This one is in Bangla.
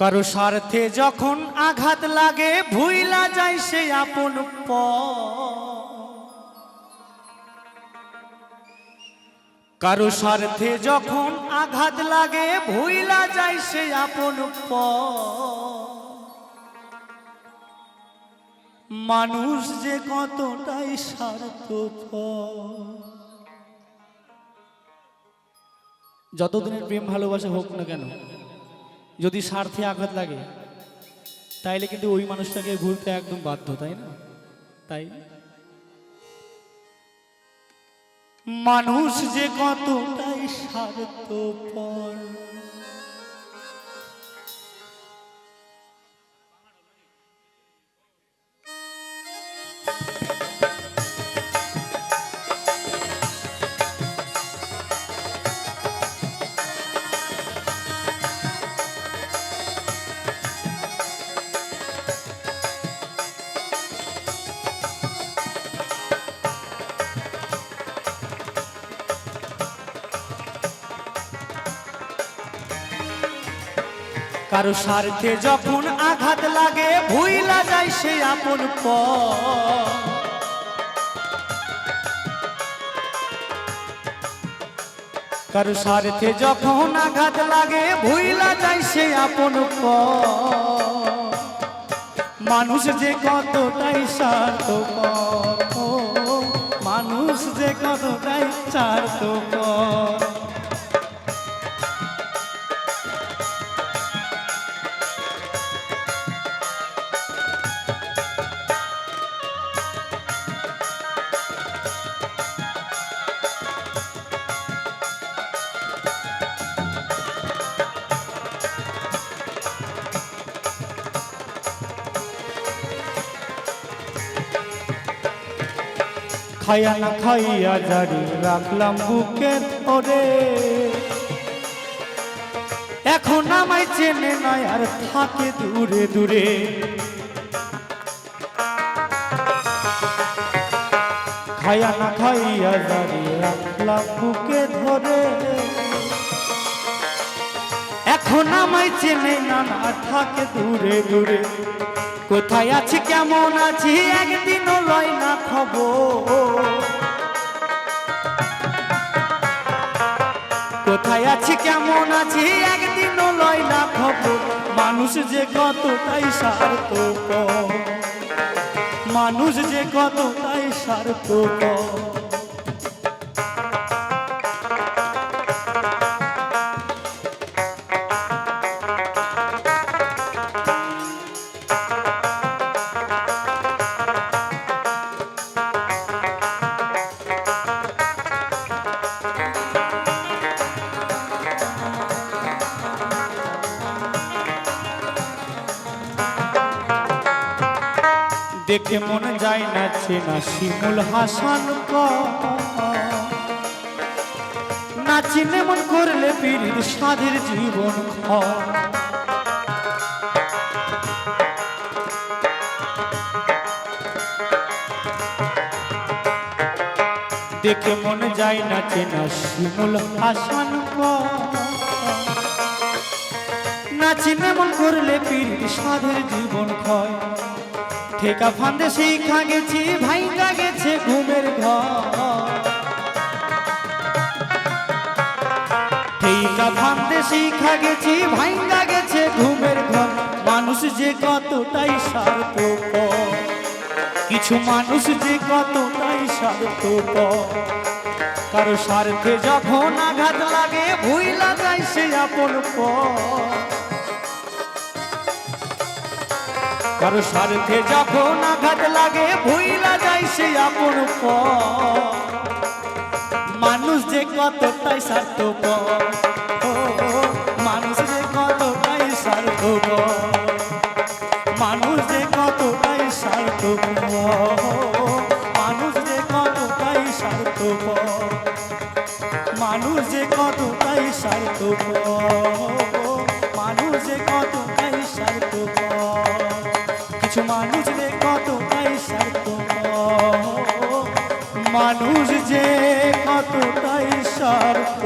কারও স্বার্থে যখন আঘাত লাগে, ভুইলা যায় সে আপন প কারও স্বার্থে যখন আঘাত লাগে, ভুইলা যায় সে আপন প মানুষ যে কতটাই স্বার্থ যতদিনের প্রেম ভালোবাসা হোক না কেন যদি স্বার্থে আঘাত লাগে, তাইলে কিন্তু ওই মানুষটাকে ভুলতে একদম বাধ্য, তাই না? তাই? মানুষ যে কতটাই স্বার্থপর কারও স্বার্থে যখন আঘাত লাগে ভুইলা যায় সে আপন প কারও স্বার্থে যখন আঘাত লাগে ভুইলা যায় সে আপন প মানুষ যে কতটাই স্বার্থপর ও, মানুষ যে কতটাই স্বার্থপর। খাইয়া খাইয়া জারি রাখলাম বুকে ধরে এখন আমায় চেনে নয় আর থাকে দূরে দূরে। খাইয়া না খাইয়া জারি রাখলাম বুকে ধরে। এখন আমায় চেনে না না থাকে দূরে দূরে। কোথায় আছি, কেমন আছি একদিনও লয় না খবর। কোথায় আছি, কেমন আছি একদিনও লয় না খবর। মানুষ যে কতটাই স্বার্থ মানুষ যে কতটাই স্বার্থ দেখে মনে যায় না চেনা শিমুল হাসান না চিনে মন করলে পীড়িত সাধের জীবন খ। দেখে মনে যায় না চেনা শিমুল হাসান না চিনে মন করলে পীড়িত সাধের জীবন ক্ষয় ঠেকা ফান্দে শিখা গেছি ভাইকা গেছে ঘুমের ঘর। ঠেকা ফান্দে শিখা গেছি ভাইকা গেছে ঘুমের ঘর। মানুষ যে কতটাই স্বার্থ কিছু মানুষ যে কতটাই স্বার্থ কারও স্বার্থে যখন আঘাত লাগে, ভুইলা যায় সে আপন পর। কারও স্বার্থে যখন আঘাত লাগে, ভুইলা যায় সে আপন। মানুষ যে কতটাই স্বার্থ মানুষ যে কতটাই স্বার্থ মানুষ যে কতটাই স্বার্থ মানুষ যে কতটাই স্বার্থ মানুষ যে কতটাই স্বার্থ মানুষ যে কতটাই স্বার্থ মানুষ যে কতটাই স্বার্থ